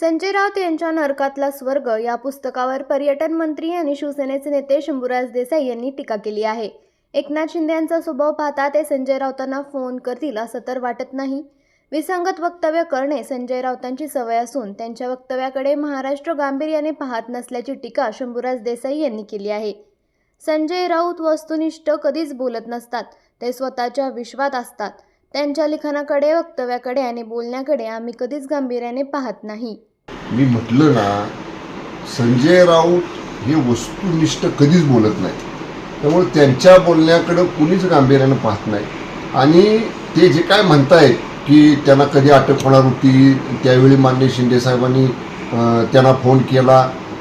संजय राऊत यांच्या नरकातला स्वर्ग या पुस्तकावर पर्यटन मंत्री आणि शिवसेनेचे नेते शंभूराज देसाई यांनी टीका केली आहे. एकनाथ शिंदे यांचा स्वभाव पाहता ते संजय राऊतांना फोन करतील असं तर वाटत नाही. विसंगत वक्तव्य करणे संजय राऊतांची सवय असून त्यांच्या वक्तव्याकडे महाराष्ट्र गांभीर्याने पाहत नसल्याची टीका शंभूराज देसाई यांनी केली आहे. संजय राऊत वस्तुनिष्ठ कधीच बोलत नसतात ते स्वतःच्या विश्वात असतात. त्यांच्या लिखाणाकडे वक्तव्याकडे आणि बोलण्याकडे आम्ही कधीच गांभीर्याने पाहत नाही. मी म्हटलं ना संजय राऊत हे वस्तुनिष्ठ कधीच बोलत नाहीत. त्यामुळे त्यांच्या बोलण्याकडं कुणीच गांभीर्यानं पाहत नाही. आणि ते जे काय म्हणतायत की त्यांना कधी अटक होणार होती त्यावेळी मान्य शिंदे साहेबांनी त्यांना फोन केला.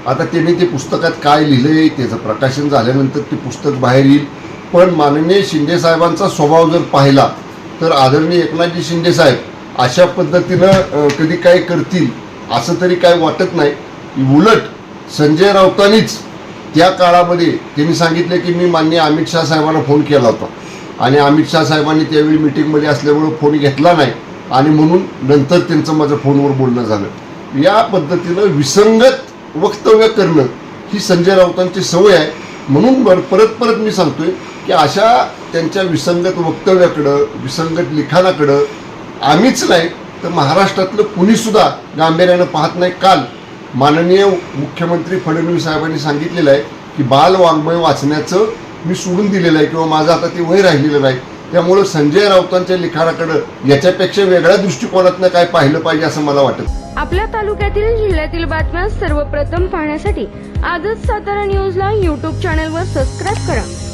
आता त्यांनी ते पुस्तकात काय लिहिलं आहे त्याचं प्रकाशन झाल्यानंतर ते पुस्तक बाहेर येईल. पण माननीय शिंदे साहेबांचा स्वभाव जर पाहिला तर आदरणीय एकनाथजी शिंदे साहेब अशा पद्धतीनं कधी काय करतील असं तरी काय वाटत नाही. उलट संजय राऊतांनीच त्या काळामध्ये त्यांनी सांगितले की मी मान्य अमित शहा साहेबांना फोन केला होता. आणि अमित शहा साहेबांनी त्यावेळी मिटिंगमध्ये असल्यामुळं फोन घेतला नाही. आणि म्हणून नंतर त्यांचं माझं फोनवर बोलणं झालं. या पद्धतीनं विसंगत वक्तव्य करणं ही संजय राऊतांची सवय आहे. म्हणून परत परत मी सांगतोय की अशा त्यांच्या विसंगत वक्तव्याकडं विसंगत लिखाणाकडं आम्हीच नाही तर महाराष्ट्रातलं कुणीसुद्धा गांभीर्यानं पाहत नाही. काल माननीय मुख्यमंत्री फडणवीस साहेबांनी सांगितलेलं आहे की बाल वाङ्मय वाचण्याचं मी सोडून दिलेलं आहे किंवा माझं आता ते वय राहिलेलं नाही. त्यामुळं संजय राऊतांच्या लिखाणाकडं याच्यापेक्षा वेगळ्या दृष्टिकोनातनं काय पाहिलं पाहिजे असं मला वाटत. आपल्या तालुक्यातील जिल्ह्यातील बातम्या सर्वप्रथम पाहण्यासाठी आजच सातारा न्यूजला यूट्यूब चॅनलवर सबस्क्राईब करा.